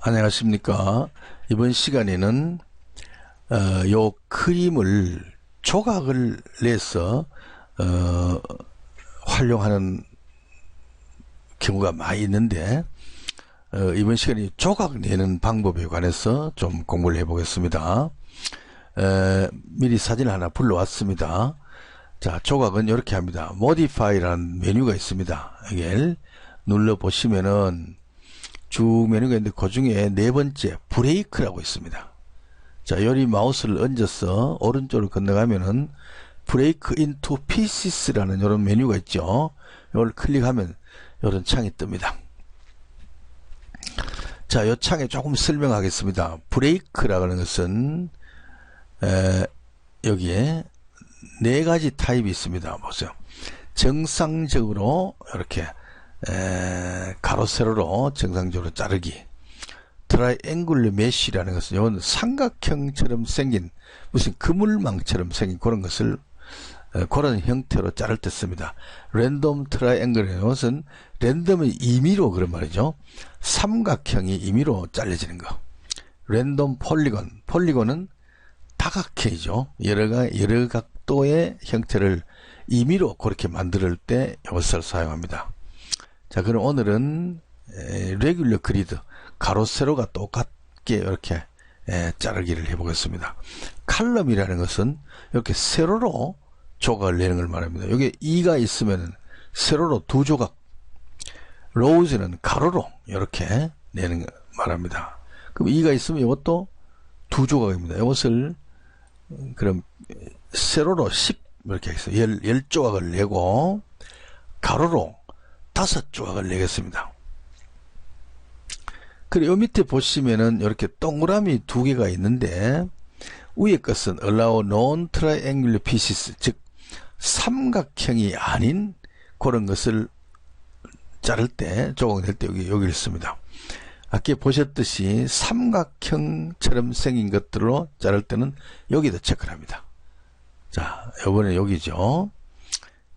안녕하십니까. 이번 시간에는 어, 요 그림을 조각을 내서 어, 활용하는 경우가 많이 있는데 어, 이번 시간에 조각 내는 방법에 관해서 좀 공부를 해보겠습니다. 에, 미리 사진 하나 불러왔습니다. 자, 조각은 이렇게 합니다. Modify라는 메뉴가 있습니다. 이걸 눌러 보시면은 쭉 메뉴가 있는데 그 중에 네 번째 브레이크라고 있습니다. 자, 여기 마우스를 얹어서 오른쪽으로 건너가면은 브레이크 인투 피시스라는 이런 메뉴가 있죠. 이걸 클릭하면 이런 창이 뜹니다. 자, 이 창에 조금 설명하겠습니다. 브레이크라는 것은 에, 여기에 네 가지 타입이 있습니다. 보세요. 정상적으로 이렇게 에, 가로 세로로 정상적으로 자르기. 트라이앵글러 메쉬라는 것은 이건 삼각형처럼 생긴 무슨 그물망처럼 생긴 그런 것을 에, 그런 형태로 자를 때 씁니다. 랜덤 트라이앵글은 것은 랜덤의 임의로 그런 말이죠. 삼각형이 임의로 잘려지는 거. 랜덤 폴리곤. 폴리곤은 다각형이죠. 여러 가 여러 각도의 형태를 임의로 그렇게 만들 때 이것을 사용합니다. 자, 그럼 오늘은 에, 레귤러 그리드 가로 세로가 똑같게 이렇게 에, 자르기를 해보겠습니다. 칼럼이라는 것은 이렇게 세로로 조각을 내는 걸 말합니다. 여기 2가 있으면 세로로 두 조각, 로우즈는 가로로 이렇게 내는 걸 말합니다. 그럼 2가 있으면 이것도 두 조각입니다. 이것을 그럼 세로로 10 이렇게 해서 10, 10조각을 내고 가로로 다섯 조각을 내겠습니다. 그리고 요 밑에 보시면은 이렇게 동그라미 두 개가 있는데 위에 것은 allow non-triangular pieces 즉 삼각형이 아닌 그런 것을 자를 때 조각 낼때 여기 여기를 씁니다. 아까 보셨듯이 삼각형처럼 생긴 것들로 자를 때는 여기다 체크를 합니다. 자, 이번에 여기죠.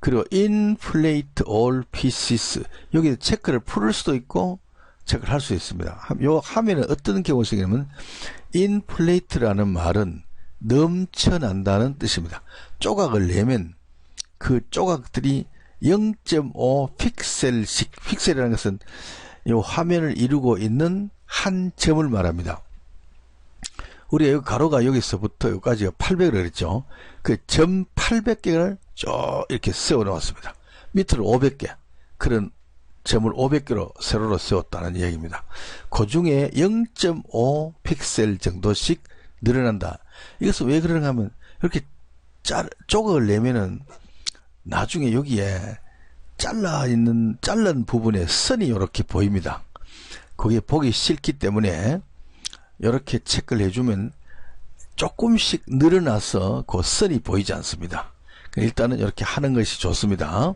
그리고 inflate all pieces 여기 체크를 풀을 수도 있고 체크를 할 수 있습니다. 요 화면은 어떤 경우 쓰냐면 inflate라는 말은 넘쳐난다는 뜻입니다. 조각을 내면 그 조각들이 0.5 픽셀씩 픽셀이라는 것은 이 화면을 이루고 있는 한 점을 말합니다. 우리 가 가로가 여기서부터 여기까지가 800을 그랬죠. 그 점 800개를 쭉 이렇게 세워 놓았습니다. 밑으로 500개. 그런 점을 500개로 세로로 세웠다는 얘기입니다. 그 중에 0.5 픽셀 정도씩 늘어난다. 이것은 왜 그러는가 하면 이렇게 짤, 조각을 내면은 나중에 여기에 잘라 있는, 잘른 부분에 선이 이렇게 보입니다. 그게 보기 싫기 때문에 이렇게 체크를 해주면 조금씩 늘어나서 그 선이 보이지 않습니다. 일단은 이렇게 하는 것이 좋습니다.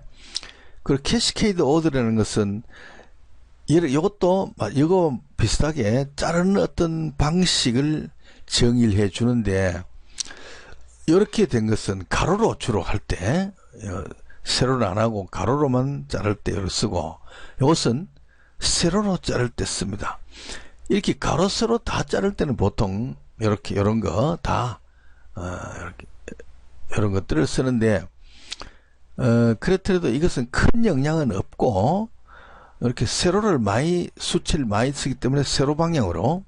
그리고 캐시케이드 오더라는 것은 이것도 이거 비슷하게 자르는 어떤 방식을 정의를 해 주는데 이렇게 된 것은 가로로 주로 할때 어, 세로는 안 하고 가로로만 자를 때 쓰고 이것은 세로로 자를 때 씁니다. 이렇게 가로 세로 다 자를 때는 보통 이렇게 이런 거다 어, 이렇게 이런 것들을 쓰는데 어, 그렇더라도 이것은 큰 영향은 없고 이렇게 세로를 많이 수치를 많이 쓰기 때문에 세로 방향으로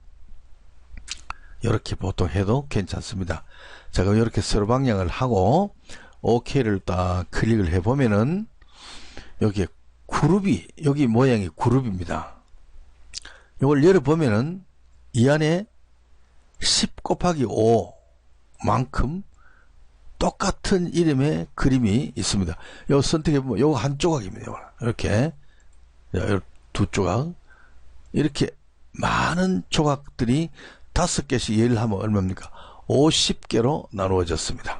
이렇게 보통 해도 괜찮습니다. 자 그럼 이렇게 세로 방향을 하고 OK를 딱 클릭을 해 보면은 여기에 그룹이 여기 모양이 그룹입니다. 이걸 열어 보면은 이 안에 10 곱하기 5 만큼 똑같은 이름의 그림이 있습니다. 요 선택해 보면 요거 한 조각입니다. 이렇게 두 조각 이렇게 많은 조각들이 다섯 개씩 예를 하면 얼마입니까? 50개로 나누어졌습니다.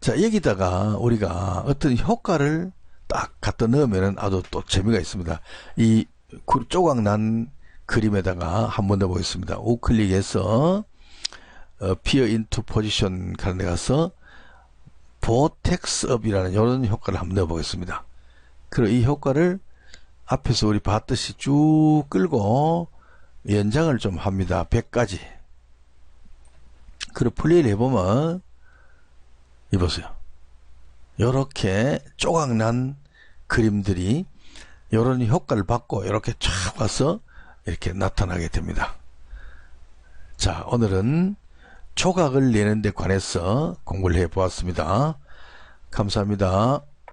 자 여기다가 우리가 어떤 효과를 딱 갖다 넣으면 아주 또 재미가 있습니다. 이 조각 난 그림에다가 한번더 보겠습니다. 우클릭해서 어, 인투 포지션 가는 데 가서 보텍스업이라는 이런 효과를 한번 넣어보겠습니다. 그리고 이 효과를 앞에서 우리 봤듯이 쭉 끌고 연장을 좀 합니다. 100까지. 그리고 플레이를 해보면, 이보세요. 요렇게 조각난 그림들이 요런 효과를 받고 이렇게 쫙 와서 이렇게 나타나게 됩니다. 자, 오늘은 조각을 내는 데 관해서 공부를 해 보았습니다. 감사합니다.